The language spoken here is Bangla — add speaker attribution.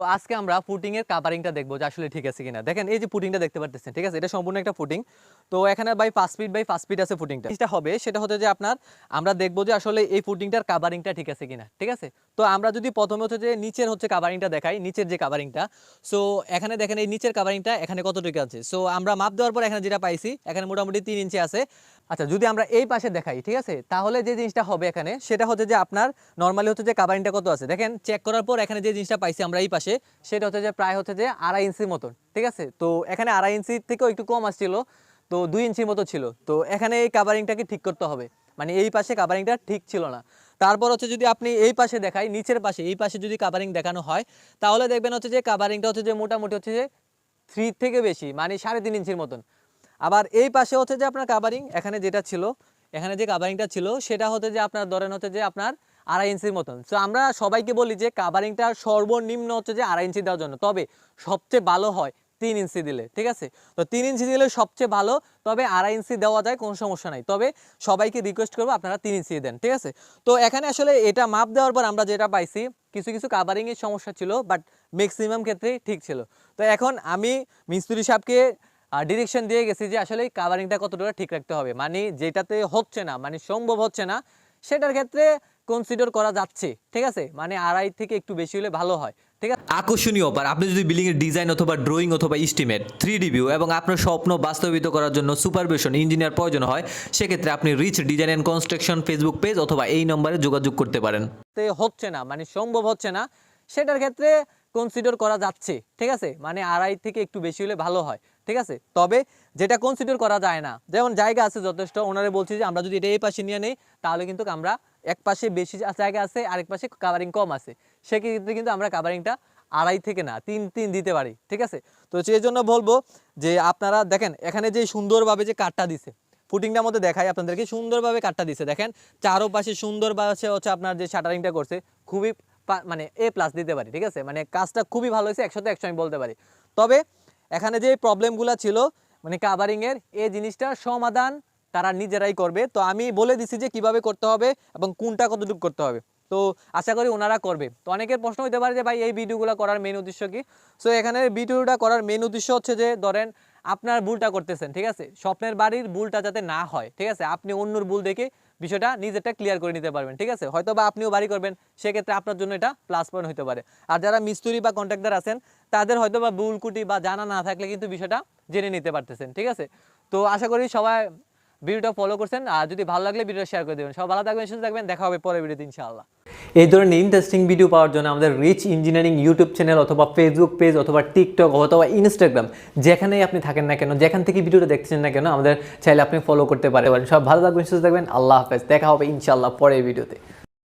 Speaker 1: তো আজকে আমরা ফুটিং এর কাভারিংটা দেখব যে আসলে ঠিক আছে কিনা। দেখেন, এই যে ফুটিংটা দেখতে পারতেছেন, ঠিক আছে? এটা সম্পূর্ণ একটা ফুটিং তো এখানে বাই পাঁচ ফিট বাই পাঁচ ফিট আছে ফুটিংটা যেটা হবে, সেটা হচ্ছে যে আপনার আমরা দেখব যে আসলে এই ফুটিংটার কাভারিংটা ঠিক আছে কিনা, ঠিক আছে? তো আমরা যদি প্রথমে হচ্ছে যে নিচের হচ্ছে কাভারিংটা দেখাই, নিচের যে কাভারিংটা সো এখানে দেখেন এই নিচের কাভারিংটা এখানে কতটুকু আছে? সো আমরা মাপ দেওয়ার পর এখানে যেটা পাইছি, এখানে মোটামুটি তিন ইঞ্চি আছে। আচ্ছা যদি আমরা এই পাশে দেখাই, ঠিক আছে? তাহলে যে জিনিসটা হবে এখানে, সেটা হচ্ছে যে আপনার নর্মালি হচ্ছে যে কাভারিংটা কত আছে? দেখেন চেক করার পর এখানে যে জিনিসটা পাইছি আমরা এই পাশে। সেটা হচ্ছে যে প্রায় হচ্ছে যে আড়াই ইঞ্চির মতন, ঠিক আছে? তো এখানে আড়াই ইঞ্চি থেকেও একটু কম আসছিল, তো দুই ইঞ্চির মতো ছিল। তো এখানে এই কাভারিংটাকে ঠিক করতে হবে? মানে এই পাশে কাভারিংটা ঠিক ছিল না। তারপর হচ্ছে যদি আপনি এই পাশে দেখাই, নিচের পাশে, এই পাশে যদি কাভারিং দেখানো হয়, তাহলে দেখবেন হচ্ছে যে কাভারিংটা হচ্ছে যে মোটামুটি হচ্ছে যে থ্রি থেকে বেশি মানে সাড়ে তিন ইঞ্চির মতন। আবার এই পাশে হচ্ছে যে আপনার কাভারিং এখানে যেটা ছিল, এখানে যে কাভারিংটা ছিল, সেটা হচ্ছে যে আপনার ধরেন হচ্ছে যে আপনার আড়াই ইঞ্চির মতন। তো আমরা সবাইকে বলি যে কাভারিংটা সর্বনিম্ন হচ্ছে যে আড়াই ইঞ্চি দেওয়ার জন্য। তবে সবচেয়ে ভালো হয় তিন ইঞ্চি দিলে, ঠিক আছে? তো তিন ইঞ্চি দিলে সবচেয়ে ভালো, তবে আড়াই ইঞ্চি দেওয়া যায়, কোনো সমস্যা নাই। তবে সবাইকে রিকোয়েস্ট করব আপনারা তিন ইঞ্চি দেন, ঠিক আছে? তো এখানে আসলে এটা মাপ দেওয়ার পর আমরা যেটা পাইছি, কিছু কিছু কাভারিংয়ের সমস্যা ছিল বাট ম্যাক্সিমাম ক্ষেত্রেই ঠিক ছিল। তো এখন আমি মিস্ত্রি সাহেবকে ডিরেকশন দিয়ে গেছি যে আসলে কাভারিংটা কতটা ঠিক রাখতে হবে। মানে যেটাতে হচ্ছে না মানে সম্ভব হচ্ছে না, সেটার ক্ষেত্রে কনসিডার করা যাচ্ছে ঠিক আছে? মানে আড়াই থেকে একটু বেশি হলে ভালো হয় ঠিক আছে?
Speaker 2: আকর্ষণীয় অফার আপনি যদি বিল্ডিং এর ডিজাইন অথবা ড্রয়িং অথবা ইস্টিমেট থ্রি ভিউ এবং আপনার স্বপ্ন বাস্তবিত করার জন্য সুপারভিশন ইঞ্জিনিয়ার প্রয়োজন হয় সেক্ষেত্রে আপনি reach design and construction Facebook page অথবা এই নম্বরে যোগাযোগ করতে পারেন।
Speaker 1: তে হচ্ছে না মানে সম্ভব হচ্ছে না। সেটার ক্ষেত্রে কনসিডার করা যাচ্ছে, ঠিক আছে? মানে আড়াই থেকে একটু বেশি হলে ভালো হয়, ঠিক আছে? তবে যেটা কনসিডার করা যায় না, যেমন জায়গা আছে যথেষ্ট, ওনারে বলছি যে আমরা যদি এটা এই পাশে নিয়ে নেই, তাহলে কিন্তু আমরা এক পাশে বেশি জায়গা আছে, আরেক পাশে কাভারিং কম আছে। সেক্ষেত্রে কিন্তু আমরা কাভারিংটা আড়াই থেকে না, তিন তিন দিতে পারি, ঠিক আছে? তো সেই জন্য বলব যে আপনারা দেখেন, এখানে যে সুন্দরভাবে যে কাঠটা দিছে ফুটিংটার মধ্যে দেখাই আপনাদেরকে, সুন্দরভাবে কাঠটা দিছে। দেখেন চারো পাশে সুন্দরভাবে হচ্ছে আপনার যে শাটারিংটা করছে, খুবই মানে এ প্লাস দিতে পারি, ঠিক আছে? মানে কাজটা খুবই ভালো হয়েছে, একশোতে একশো আমি বলতে পারি। তবে এখানে যে প্রবলেমগুলো ছিল মানে কাভারিংয়ের এই জিনিসটার সমাধান তারা নিজেরাই করবে। তো আমি বলে দিছি যে কীভাবে করতে হবে এবং কোনটা কতটুকু করতে হবে। তো আশা করি ওনারা করবে। তো অনেকের প্রশ্ন হতে পারে যে, ভাই, এই ভিডিওগুলো করার মেন উদ্দেশ্য কি? সো এখানে ভিডিওটা করার মেন উদ্দেশ্য হচ্ছে যে, ধরেন আপনার ভুলটা করতেছেন, ঠিক আছে? স্বপ্নের বাড়ির ভুলটা যাতে না হয়, ঠিক আছে? আপনি অন্যর ভুল দেখে বিষয়টা নিজেরটা ক্লিয়ার করে নিতে পারবেন, ঠিক আছে? হয়তো বা আপনিও বাড়ি করবেন, সেক্ষেত্রে আপনার জন্য এটা প্লাস পয়েন্ট হতে পারে। আর যারা মিস্ত্রি বা কন্ট্রাক্টর আছেন, তাদের হয়তো বা ভুল কুটি বা জানা না থাকলে কিন্তু বিষয়টা জেনে নিতে পারতেছেন, ঠিক আছে? তো আশা করি সবাই ভিডিওটা ফলো করছেন, আর যদি ভালো লাগলে ভিডিওটা শেয়ার করে দেবেন। সব ভালো থাকবেন, সুস্থ থাকবেন, দেখা হবে পরের ভিডিওতে ইনশাআল্লাহ। এই ধরনের ইন্টারেস্টিং ভিডিও পাওয়ার জন্য আমাদের রিচ ইঞ্জিনিয়ারিং ইউটিউব চ্যানেল অথবা ফেসবুক পেজ অথবা টিকটক অথবা ইনস্টাগ্রাম যেখানেই আপনি থাকেন না কেন, যেখান থেকে ভিডিওটা দেখছেন না কেন, আমাদের চাইলে আপনি ফলো করতে পারেন। সব ভালো থাকবেন, সুস্থ থাকবেন, আল্লাহ হাফেজ। দেখা হবে ইনশাআল্লাহ পরের ভিডিওতে